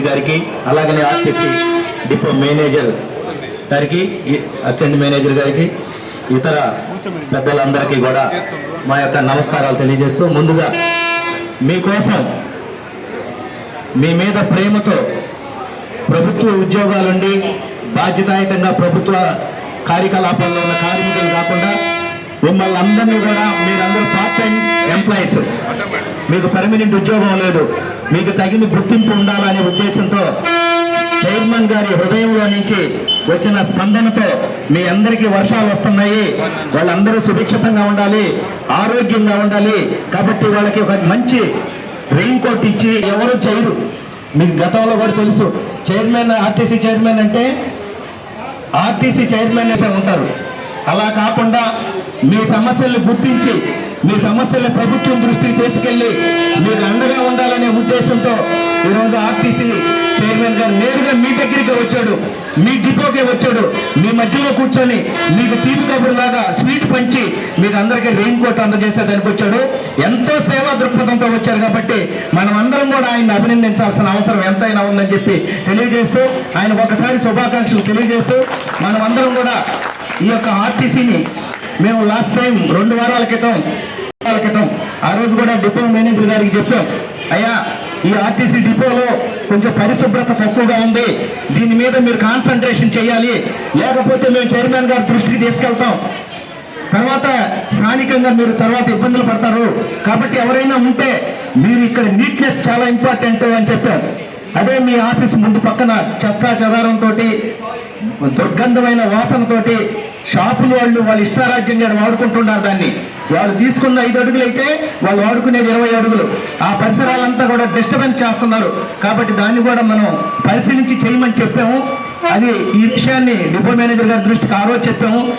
గారికి అలాగనే RTC depot manager గారికి అసిస్టెంట్ మేనేజర్ గారికి ఇతర పెద్దలందరికీ కూడా మా యొక్క నమస్కారాలు తెలియజేస్తూ ముందుగా మీకోసం మీ మీద ప్రేమతో ప్రభుత్వ ఉద్యోగాలుండి బాధ్యతాయుతంగా ప్రభుత్వ కార్యకలాపాల్లో ఉన్న కార్మికులు కాకుండా మిమ్మల్ని అందరినీ కూడా మీరందరూ పార్ట్ టైం ఎంప్లాయీస్ మీకు పర్మనెంట్ ఉద్యోగం లేదు. మీకు తగిన గుర్తింపు ఉండాలనే ఉద్దేశంతో చైర్మన్ గారి హృదయంలో నుంచి వచ్చిన స్పందనతో మీ అందరికీ వర్షాలు వస్తున్నాయి. వాళ్ళందరూ సుభిక్షితంగా ఉండాలి ఆరోగ్యంగా ఉండాలి. కాబట్టి వాళ్ళకి ఒక మంచి రెయిన్ కోట్ ఇచ్చి ఎవరు చేయరు. మీకు గతంలో కూడా తెలుసు చైర్మన్ ఆర్టీసీ చైర్మన్ అంటే ఆర్టీసీ చైర్మన్ వేసే ఉంటారు. అలా కాకుండా మీ సమస్యలను గుర్తించి మీ సమస్యల ప్రభుత్వం దృష్టికి తీసుకెళ్ళి మీరు అండగా ఉండాలనే ఉద్దేశంతో ఈరోజు ఆర్టీసీ చైర్మన్ గారు నేరుగా మీ దగ్గరికి వచ్చాడు మీ డిపోకే వచ్చాడు. మీ మధ్యలో కూర్చొని మీకు తీపి కబుర్లాగా స్వీట్ పంచి మీకు అందరికీ రెయిన్ కోట్ అందజేసేదానికి వచ్చాడు. ఎంతో సేవా దృక్పథంతో వచ్చారు కాబట్టి మనం అందరం కూడా ఆయన్ని అభినందించాల్సిన అవసరం ఎంతైనా ఉందని చెప్పి తెలియజేస్తూ ఆయన ఒకసారి శుభాకాంక్షలు తెలియజేస్తూ మనం అందరం కూడా ఈ యొక్క ఆర్టీసీని మేము లాస్ట్ టైం రెండు వారాల క్రితం వారాల క్రితం ఆ రోజు కూడా డిపో మేనేజర్ గారికి చెప్పాం అయ్యా ఈ ఆర్టీసీ డిపోలో కొంచెం పరిశుభ్రత తక్కువగా ఉంది. దీని మీద మీరు కాన్సన్ట్రేషన్ చేయాలి. లేకపోతే మేము చైర్మన్ గారి దృష్టికి తీసుకెళ్తాం. తర్వాత స్థానికంగా మీరు తర్వాత ఇబ్బందులు పడతారు. కాబట్టి ఎవరైనా ఉంటే మీరు ఇక్కడ నీట్నెస్ చాలా ఇంపార్టెంట్ అని చెప్పారు. అదే మీ ఆఫీస్ ముందు పక్కన చెత్త చెదారంతో దుర్గంధమైన వాసనతోటి షాపులు వాళ్ళు వాళ్ళ ఇష్టారాజ్యంగా వాడుకుంటున్నారు దాన్ని. వాళ్ళు తీసుకున్న ఐదు అడుగులు అయితే వాళ్ళు వాడుకునేది ఇరవై అడుగులు. ఆ పరిసరాలంతా కూడా డిస్టర్బెన్స్ చేస్తున్నారు. కాబట్టి దాన్ని కూడా మనం పరిశీలించి చేయమని చెప్పాము. అది ఈ విషయాన్ని డిపో మేనేజర్ గారి దృష్టికి ఆ రోజు చెప్పాము.